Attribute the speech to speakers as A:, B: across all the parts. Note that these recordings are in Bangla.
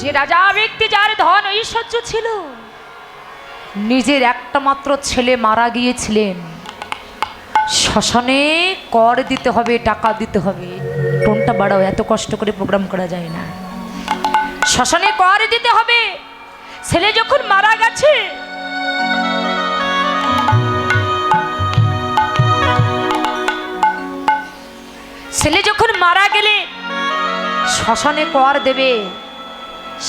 A: যে রাজা ব্যক্তি যার ধন ঐশ্বর্য ছিল নিজের একটা মাত্র ছেলে মারা গিয়েছিলেন শ্মশানে কর দিতে হবে টাকা দিতে হবে টোনটা বাড়াও এত কষ্ট করে প্রোগ্রাম করা যায় না শ্মশানে কর দিতে হবে ছেলে যখন মারা গেছে ছেলে যখন মারা গেলে শ্মশানে কর দেবে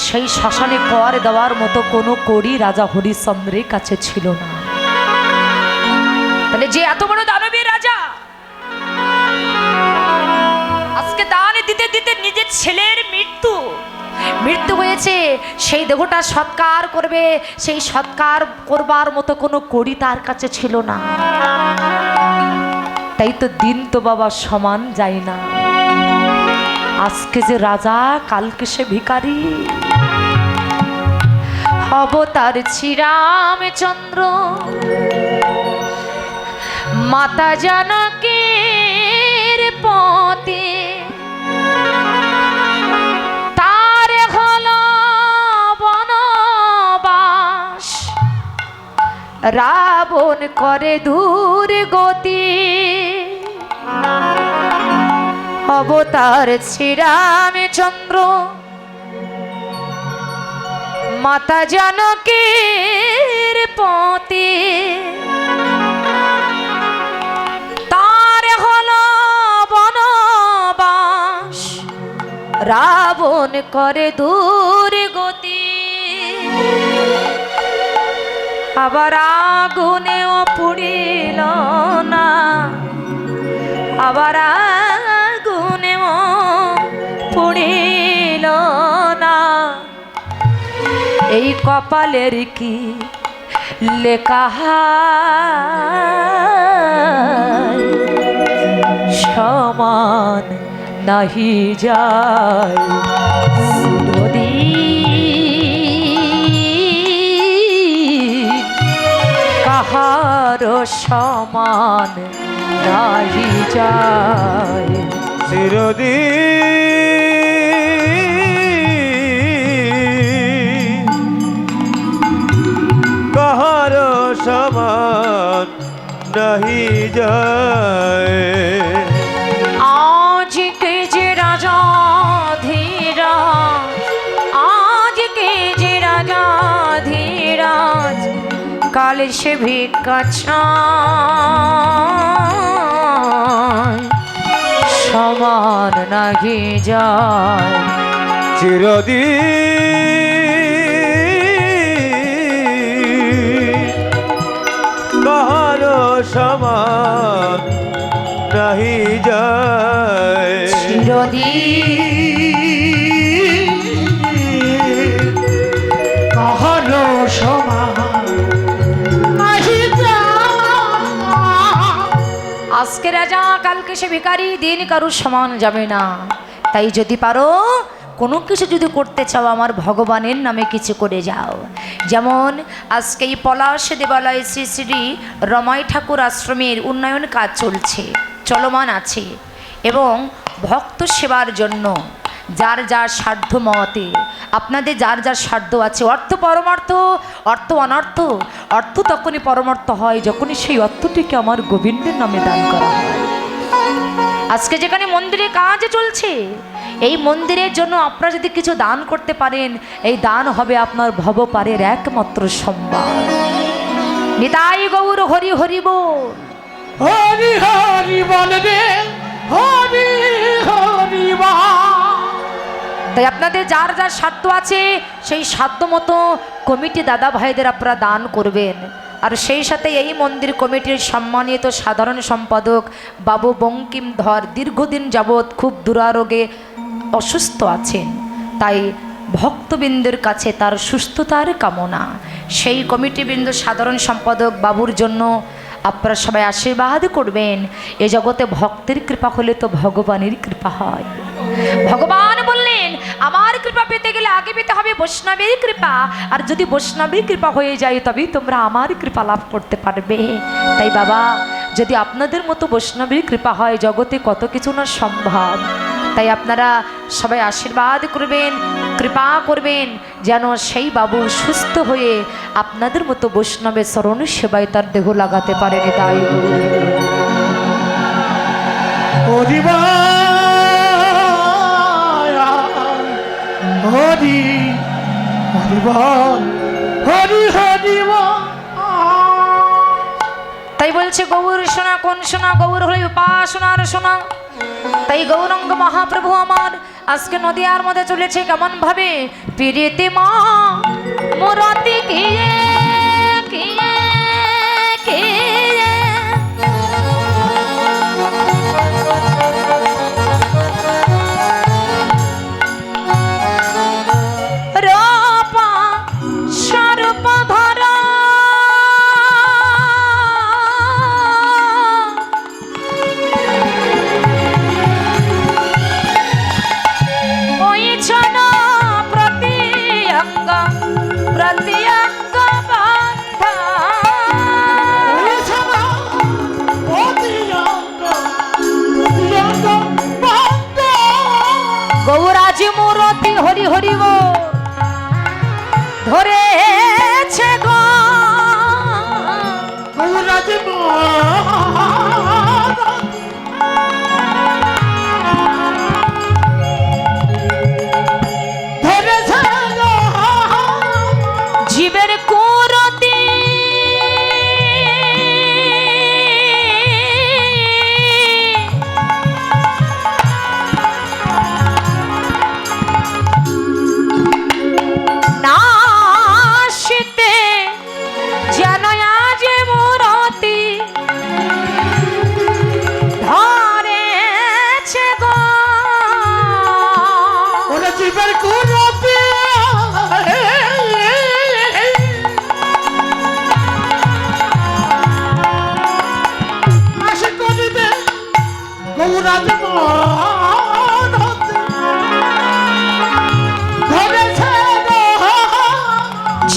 A: সেই শ্মশানে কর দেওয়ার মতো কোনো করি রাজা হরিশ্চন্দ্রের কাছে ছিল না তাহলে যে এত বড় দানবীর রাজা আজকে দান দিতে দিতে নিজের ছেলের মৃত্যু মৃত্যু হয়েছে সেই দেহটা সৎকার করবে সেই সৎকার করবার মতো কোনো করি তার কাছে ছিল না তাই তো দিন তো বাবা সমান যায় না আজকে যে রাজা কালকে সে ভিকারি অবতার শ্রীরামচন্দ্র মাতা জানকের পথে তার হল বনবাস রাবণ করে দূর গতি অবতার শ্রীরামচন্দ্র মাতা জনকের পতি তার হল বনবাস রাবণ করে দূর গতি আবার আগুনেও পুড়িল না আবার না এই কপালের কি লেখা সমান নাহি যায় কাহার সমান নাহি যায়
B: চিরদিন সমান নাহি যায়
A: আজ কে যে রাজা ধীরা আজ কে যে রাজা ধীরাজ কাল সে ভিক্ষা সমান নাহি যায়
B: চিরদিন সমান নাহি যায়
A: চিরদিন কহর সমান আজকে রাজা কালকে সে ভিকারি দিন কারুর সমান যাবে না তাই যদি পারো কোনো কিছু যদি করতে চাও আমার ভগবানের নামে কিছু করে যাও যেমন আজকে এই পলাশ দেবালয় শ্রী শ্রী রমাই ঠাকুর আশ্রমের উন্নয়ন কাজ চলছে চলমান আছে এবং ভক্ত সেবার জন্য যার যার সাধ্য মতে আপনাদের যার যার সাধ্য আছে অর্থ পরমার্থ অর্থ অনর্থ অর্থ তখনই পরমার্থ হয় যখনই সেই অর্থটিকে আমার গোবিন্দের নামে দান করা হয় আজকে যেখানে মন্দিরে কাজ চলছে এই মন্দিরের জন্য আপনারা যদি কিছু দান করতে পারেন এই দান হবে আপনার ভবপারের একমাত্র সম্মান নিতাই গৌর হরি হরি বল
B: হরি হরি হরি হরি
A: তাই আপনাদের যার যার সাধ্য আছে সেই সাধ্য মতো কমিটি দাদা ভাইদের আপনারা দান করবেন আর সেই সাথে এই মন্দির কমিটির সম্মানিত সাধারণ সম্পাদক বাবু বঙ্কিম ধর দীর্ঘদিন যাবৎ খুব দুরারোগে অসুস্থ আছেন তাই ভক্তবৃন্দের কাছে তার সুস্থতার কামনা সেই কমিটিবৃন্দ সাধারণ সম্পাদক বাবুর জন্য আপনারা সবাই আশীর্বাদ করবেন এ জগতে ভক্তের কৃপা হলে তো ভগবানের কৃপা হয় ভগবান বললেন আমার কৃপা পেতে গেলে আগে পেতে হবে বৈষ্ণবের কৃপা আর যদি বৈষ্ণবের কৃপা হয়ে যায় তবেই তোমরা আমার কৃপা লাভ করতে পারবে তাই বাবা যদি আপনাদের মতো বৈষ্ণবের কৃপা হয় জগতে কত কিছু না সম্ভব তাই আপনারা সবাই আশীর্বাদ করবেন কৃপা করবেন যেন সেই বাবু সুস্থ হয়ে আপনাদের মতো বৈষ্ণবের স্মরণ সেবায় তার দেহ লাগাতে পারেন তাই
B: হরি হরি হরি হরি
A: তাই বলছে গৌর শোনা কোন শোনা গৌর হলে উপাসনার শোনা তাই গৌরঙ্গ মহাপ্রভু আমার আজকে নদীয়ার মধ্যে চলেছে কেমন ভাবে পিরিতে মা মোরতে গিয়ে গৌরাজি মূরতি হরি হরি গো ধরে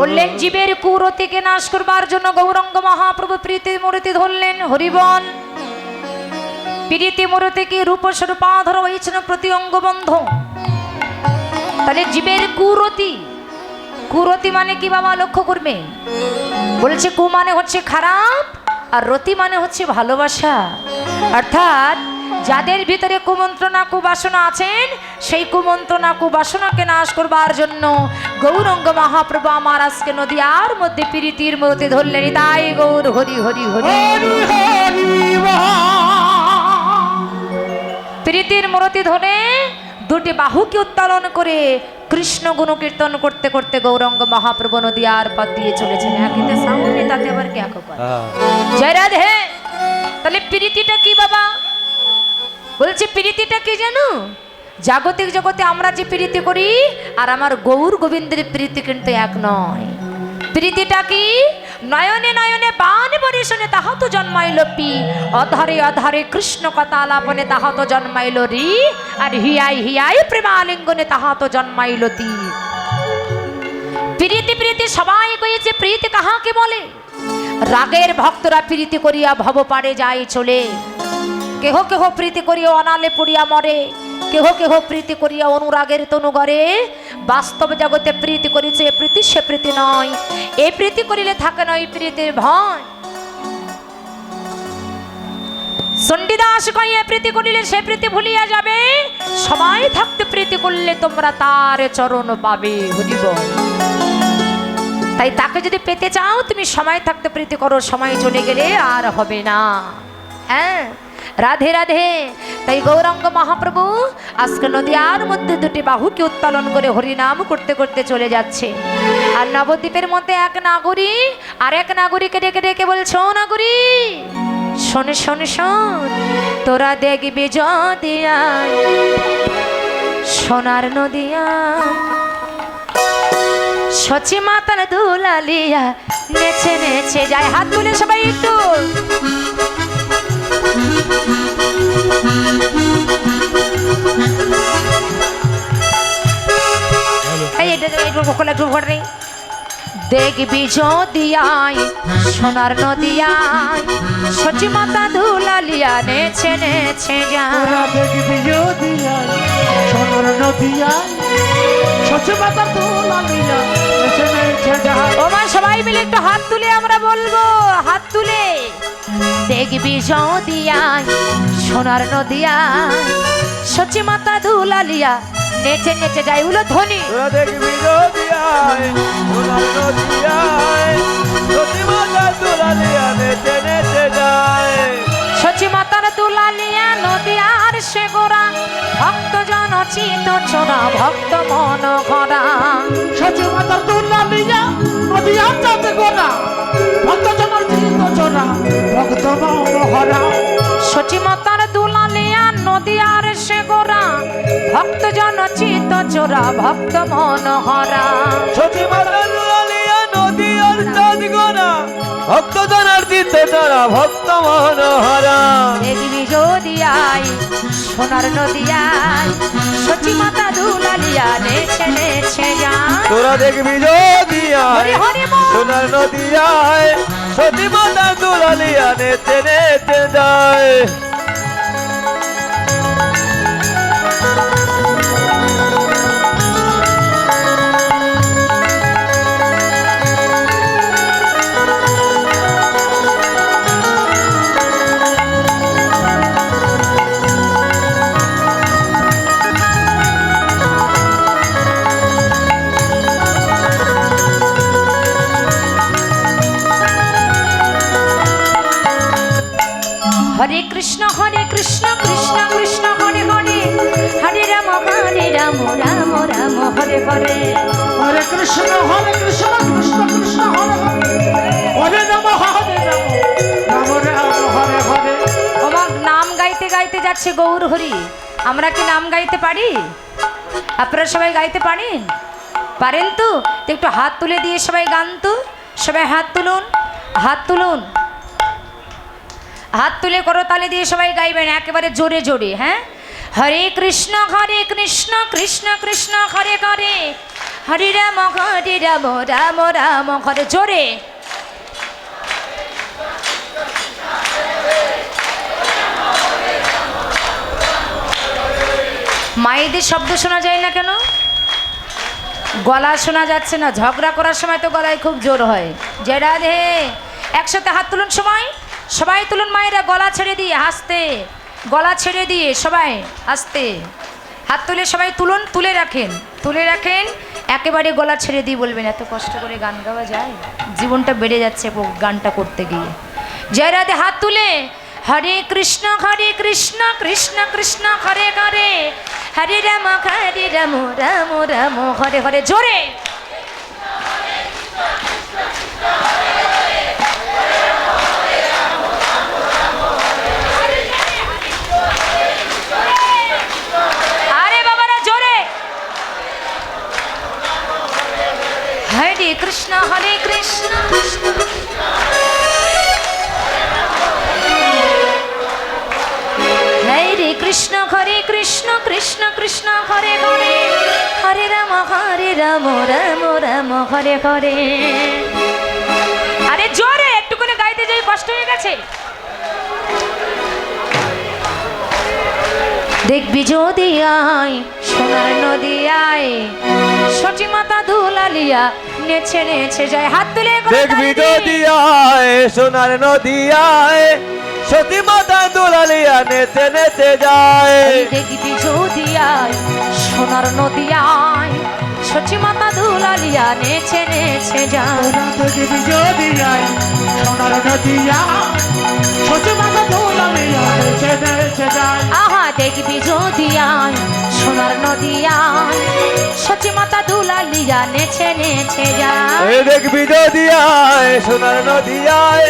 A: বললেন জীবের কুরতিকে থেকে নাশ করবার জন্য গৌরঙ্গ মহাপ্রভু প্রীতি মূর্তি ধরলেন হরিবন প্রীতি মূর্তি কি স্বরূপাধর হয়েছেন প্রতি বন্ধ তাহলে জীবের কুরতি কুরতি মানে কি বাবা লক্ষ্য করবে বলছে কু মানে হচ্ছে খারাপ আর রতি মানে হচ্ছে ভালোবাসা অর্থাৎ যাদের ভিতরে কুমন্ত্রণা কুবাসনা আছেন সেই কুমন্ত্রণা কুবাসনাকে নাশ করবার জন্য গৌরঙ্গ মহাপ্রভু আমার আজকে আর মধ্যে প্রীতির মধ্যে ধরলেন তাই গৌর হরি হরি হরি প্রীতির মরতি ধরে দুটি বাহুকে উত্তোলন করে কৃষ্ণ গুণ কীর্তন করতে করতে গৌরঙ্গ মহাপ্রভু নদী আর পাত দিয়ে চলেছেন একিতে হ্যাঁ, সামনে তাতে আবার কে হ্যাঁ। জয় রাধে তাহলে প্রীতিটা কি বাবা বলছে প্রীতিটা কি জানো জাগতিক জগতে আমরা যে প্রীতি করি আর আমার গৌর গোবিন্দের প্রীতি কিন্তু এক নয় প্রীতিটা কি নয়নে নয়নে বান পরিশনে তাহা তো জন্মাইল পি অধারে অধারে কৃষ্ণ কথা আলাপনে তাহা তো জন্মাইল রি আর হিয়াই হিয়াই প্রেমালিঙ্গনে তাহা তো জন্মাইল তি প্রীতি প্রীতি সবাই কয়েছে প্রীতি কাহাকে বলে রাগের ভক্তরা প্রীতি করিয়া ভব পারে যায় চলে কেহ কেহ প্রীতি করিয়া অনালে পড়িয়া মরে কেহ কেহ প্রীতি করিয়া অনুরাগের তনুগরে বাস্তব জগতে প্রীতি করিছে এ প্রীতি সে প্রীতি নয় এ প্রীতি করিলে থাকে নয় প্রীতির ভয় চণ্ডীদাস কইয়া প্রীতি করিলে সে প্রীতি ভুলিয়া যাবে সময় থাকতে প্রীতি করলে তোমরা তার চরণ পাবে হরিব তাই তাকে যদি পেতে চাও তুমি সময় থাকতে প্রীতি করো সময় চলে গেলে আর হবে না হ্যাঁ রাধে রাধে তাই গৌরাঙ্গ মহাপ্রভু আজকে নদীয়ার মধ্যে দুটি বাহুকে উত্তোলন করে হরিনাম করতে করতে চলে যাচ্ছে আর নবদ্বীপের মধ্যে এক নাগরী আর এক নাগরীকে ডেকে ডেকে বলছ নাগরী শোন শোন শোন তোরা দেখবি যদিয়া সোনার নদিয়া সচি মাতার দুলালিয়া নেচে নেচে যায় হাত তুলে সবাই একটু দেখবি দিয়ায় সোনার নদিয়ায় সচি মাতা ধুলালিয়া নেছে নেছে
B: দেখবি দিয়ায় সোনার নদিয়ায় সচি মাতা ধুলালিয়া নেছে নেছে
A: ও মা সবাই মিলে একটু হাত তুলে আমরা বলবো হাত তুলে দেখবি জদিয়ায় সোনার নদিয়ায় সচি মাতা দুলালিয়া নেচে নেচে যায় হলো ধ্বনি
B: দেখবি জদিয়ায় সোনার নদিয়ায় সচি মাতা দুলালিয়া নেচে নেচে যায়
A: সচি মাতার দুলালিয়া নদিয়ার সে গোরা ভক্ত জন চিত ছোড়া ভক্ত মন ঘরা
B: সচি মাতার দুলালিয়া নদিয়ার যাতে গোরা ভক্ত জন তোরা ভক্ত মহরা
A: সচিমতার দুলালিয়া নদী আর সে গোরা ভক্ত জন চিত চোরা ভক্ত মনোহরা
B: সচিমতার দুলালিয়া নদী আর চাঁদ গোরা ভক্ত জনার্জিত চোরা ভক্ত মনোহরা
A: দেবী যোদিয়াই সোনার নদিয়ায় সচি দুলালিয়া নেছে নেছে
B: তোরা দেখবি যদি সোনার নদিয়ায় সতী মাতা দুলালিয়া নেতে নেতে যায় কৃষ্ণ হরে কৃষ্ণ কৃষ্ণ কৃষ্ণ হরে হরে নম হরে নম হরে হরে
A: বাবা নাম গাইতে গাইতে যাচ্ছে গৌর হরি আমরা কি নাম গাইতে পারি আপনারা সবাই গাইতে পারেন পারেন তো একটু হাত তুলে দিয়ে সবাই গান তো সবাই হাত তুলুন হাত তুলুন হাত তুলে করো তালে দিয়ে সবাই গাইবেন একেবারে জোরে জোরে হ্যাঁ হরে কৃষ্ণ হরে কৃষ্ণ কৃষ্ণ কৃষ্ণ হরে হরে হরি রাম হরি রাম রাম রাম করে জোরে মায়েদের শব্দ শোনা যায় না কেন গলা শোনা যাচ্ছে না ঝগড়া করার সময় তো গলায় খুব জোর হয় যে রে একসাথে হাত তুলুন সময় সবাই তুলুন মায়েরা গলা ছেড়ে দিয়ে হাসতে গলা ছেড়ে দিয়ে সবাই আসতে হাত তুলে সবাই তুলুন তুলে রাখেন তুলে রাখেন একেবারে গলা ছেড়ে দিয়ে বলবেন এত কষ্ট করে গান গাওয়া যায় জীবনটা বেড়ে যাচ্ছে গানটা করতে গিয়ে জয় রাতে হাত তুলে হরে কৃষ্ণ হরে কৃষ্ণ কৃষ্ণ কৃষ্ণ হরে হরে হরে রাম হরে রাম রাম রাম হরে হরে জোরে কৃষ্ণ হরে কৃষ্ণ হরে কৃষ্ণ হরে কৃষ্ণ কৃষ্ণ কৃষ্ণ হরে হরে হরে রাম হরে রাম রাম রাম হরে হরে আরে জোরে একটু করে গাইতে যাই কষ্ট হয়ে গেছে দেখবি যদি আয় সোনার নদী আয় সচিমাতা ধুলালিয়া নেচে নেচে যায় হাত তুলে
B: দেখবি নদিয়ায় সোনার নদিয়ায় সতী মাতা দুলালিয়া নেচে নেচে যায়
A: দেখবি যদিয়ায় সোনার নদিয়ায় সচি মাতা দুলালিয়া নেচে নেচে যায়
B: দেখবি যদিয়ায় সোনার নদিয়া সচি
A: আহা দেখবি যদি সোনার নদী সচি মাতা দুলালিয়া নেছে নেছে যায়
B: আয় সোনার নদী আয়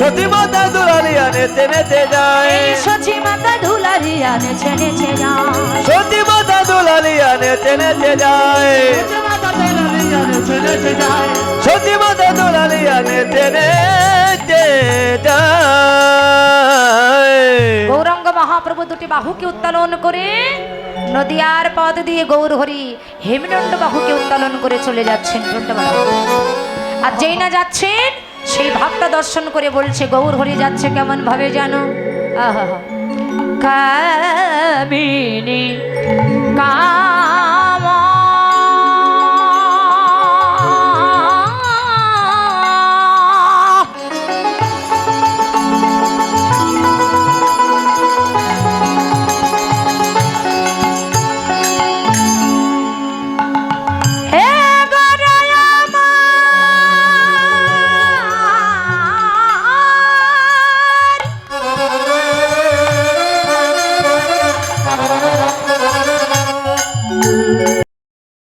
B: সচি মাতা দুলালিয়া নেছে নেছে যায়
A: সচি মাতা দুলালিয়া নেছে নেছে যায়
B: সচি মাতা দুলালিয়া নেছে নেছে যায়
A: সচি মাতা দুলালিয়া গৌরঙ্গ মহাপ্রভু দুটি বাহুকে উত্তোলন করে নদিয়ার পদ দিয়ে গৌর হরি হেমদণ্ড বাহুকে উত্তোলন করে চলে যাচ্ছেন আর যেই না যাচ্ছেন সেই ভাবটা দর্শন করে বলছে গৌর হরি যাচ্ছে কেমন ভাবে জানো আহ কামিনী কা